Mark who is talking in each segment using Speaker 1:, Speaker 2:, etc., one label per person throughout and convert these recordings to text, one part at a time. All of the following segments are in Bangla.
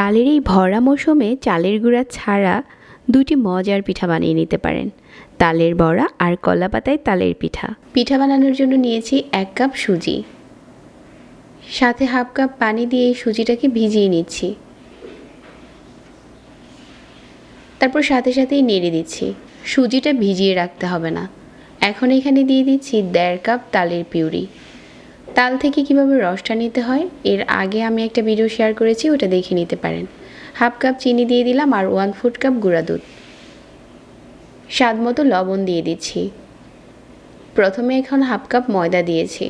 Speaker 1: তালের এই ভরা মৌসুমে চালের গুঁড়া ছাড়া দুটি মজার পিঠা বানিয়ে নিতে পারেন। তালের বড়া আর কলা পাতায় তালের পিঠা। পিঠা বানানোর জন্য নিয়েছি এক কাপ সুজি। সাথে হাফ কাপ পানি দিয়ে এই সুজিটাকে ভিজিয়ে নিচ্ছি। তারপর সাথে সাথেই নেড়ে দিচ্ছি। সুজিটা ভিজিয়ে রাখতে হবে না। এখন এখানে দিয়ে দিচ্ছি দেড় কাপ তালের পিউরি। তাল থেকে কীভাবে রসটা নিতে হয়, এর আগে আমি একটা ভিডিও শেয়ার করেছি, ওটা দেখে নিতে পারেন। হাফ কাপ চিনি দিয়ে দিলাম আর ওয়ান ফুট কাপ গুঁড়া দুধ। স্বাদ মতো লবণ দিয়ে দিচ্ছি। প্রথমে এখন হাফ কাপ ময়দা দিয়েছি।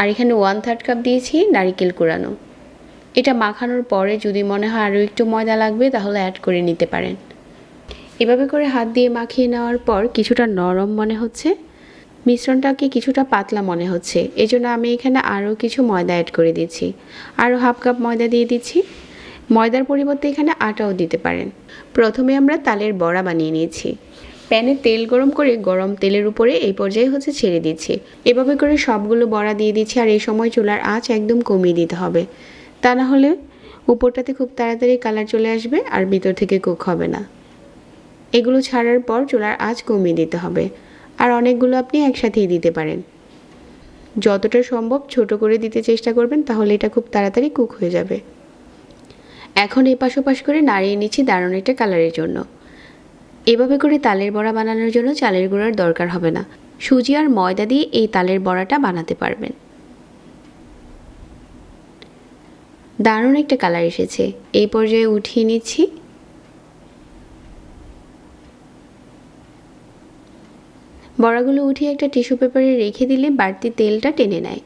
Speaker 1: আর এখানে ওয়ান থার্ড কাপ দিয়েছি নারিকেল কুড়ানো। এটা মাখানোর পরে যদি মনে হয় আরও একটু ময়দা লাগবে, তাহলে অ্যাড করে নিতে পারেন। এভাবে করে হাত দিয়ে মাখিয়ে নেওয়ার পর কিছুটা নরম মনে হচ্ছে। মিশ্রণটাকে কিছুটা পাতলা মনে হচ্ছে, এজন্য আমি এখানে আরও কিছু ময়দা অ্যাড করে দিচ্ছি। আরও হাফ কাপ ময়দা দিয়ে দিচ্ছি। ময়দার পরিবর্তে এখানে আটাও দিতে পারেন। প্রথমে আমরা তালের বড়া বানিয়ে নিয়েছি। প্যানে তেল গরম করে গরম তেলের উপরে এই পর্যায়ে হচ্ছে ছেড়ে দিচ্ছি। এভাবে করে সবগুলো বড়া দিয়ে দিচ্ছি আর এই সময় চুলার আঁচ একদম কমিয়ে দিতে হবে। তা না হলে উপরটাতে খুব তাড়াতাড়ি কালার চলে আসবে আর ভিতর থেকে কুক হবে না। এগুলো ছাড়ার পর চুলার আঁচ কমিয়ে দিতে হবে। আর অনেকগুলো আপনি একসাথেই দিতে পারেন। যতটা সম্ভব ছোট করে দিতে চেষ্টা করবেন, তাহলে এটা খুব তাড়াতাড়ি কুক হয়ে যাবে। এখন এপাশ ওপাশ করে নাড়িয়ে নিচ্ছি দারুণ একটা কালারের জন্য। এভাবে করে তালের বড়া বানানোর জন্য চালের গুঁড়ার দরকার হবে না। সুজি আর ময়দা দিয়ে এই তালের বড়াটা বানাতে পারবেন। দারুণ একটা কালার এসেছে। এই পর্যায়ে উঠিয়ে নিচ্ছি। বড়াগুলো উঠিয়ে একটা টিস্যু পেপারে রেখে দিলে বাড়তি তেলটা টেনে নেয়।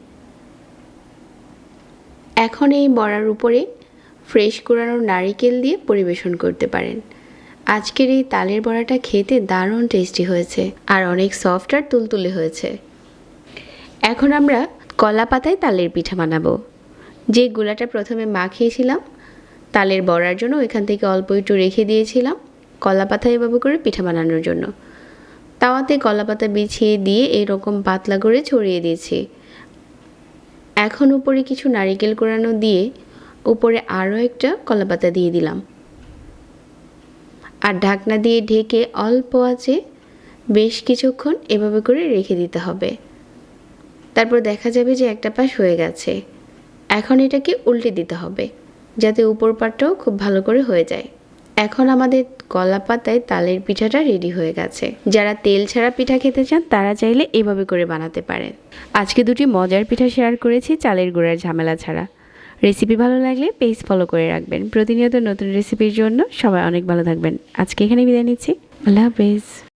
Speaker 1: এখন এই বড়ার উপরে ফ্রেশ কোরানো নারিকেল দিয়ে পরিবেশন করতে পারেন। আজকের এই তালের বড়াটা খেতে দারুণ টেস্টি হয়েছে আর অনেক সফট আর তুলতুলে হয়েছে। এখন আমরা কলা পাতায় তালের পিঠা বানাবো। যে গুলাটা প্রথমে মাখিয়েছিলাম তালের বড়ার জন্য ওইখান থেকে অল্প একটু রেখে দিয়েছিলাম কলা পাতায় এভাবে করে পিঠা বানানোর জন্য। তাওয়াতে কলা পাতা বিছিয়ে দিয়ে এরকম পাতলা করে ছড়িয়ে দিয়েছি। এখন উপরে কিছু নারিকেল কোরানো দিয়ে উপরে আরও একটা কলা পাতা দিয়ে দিলাম। আর ঢাকনা দিয়ে ঢেকে অল্প আছে, বেশ কিছুক্ষণ এভাবে করে রেখে দিতে হবে। তারপর দেখা যাবে যে একটা পাশ হয়ে গেছে। এখন এটাকে উল্টে দিতে হবে, যাতে উপর পাটটাও খুব ভালো করে হয়ে যায়। এখন আমাদের কলা পাতায় তালের পিঠাটা রেডি হয়ে গেছে। যারা তেল ছাড়া পিঠা খেতে চান, তারা চাইলে এভাবে করে বানাতে পারেন। আজকে দুটি মজার পিঠা শেয়ার করেছি চালের গুঁড়ার ঝামেলা ছাড়া। রেসিপি ভালো লাগলে পেজ ফলো করে রাখবেন। প্রতিনিয়ত নতুন রেসিপির জন্য সবাই অনেক ভালো থাকবেন। আজকে এখানে বিদায় নিচ্ছি। আল্লাহ হাফেজ।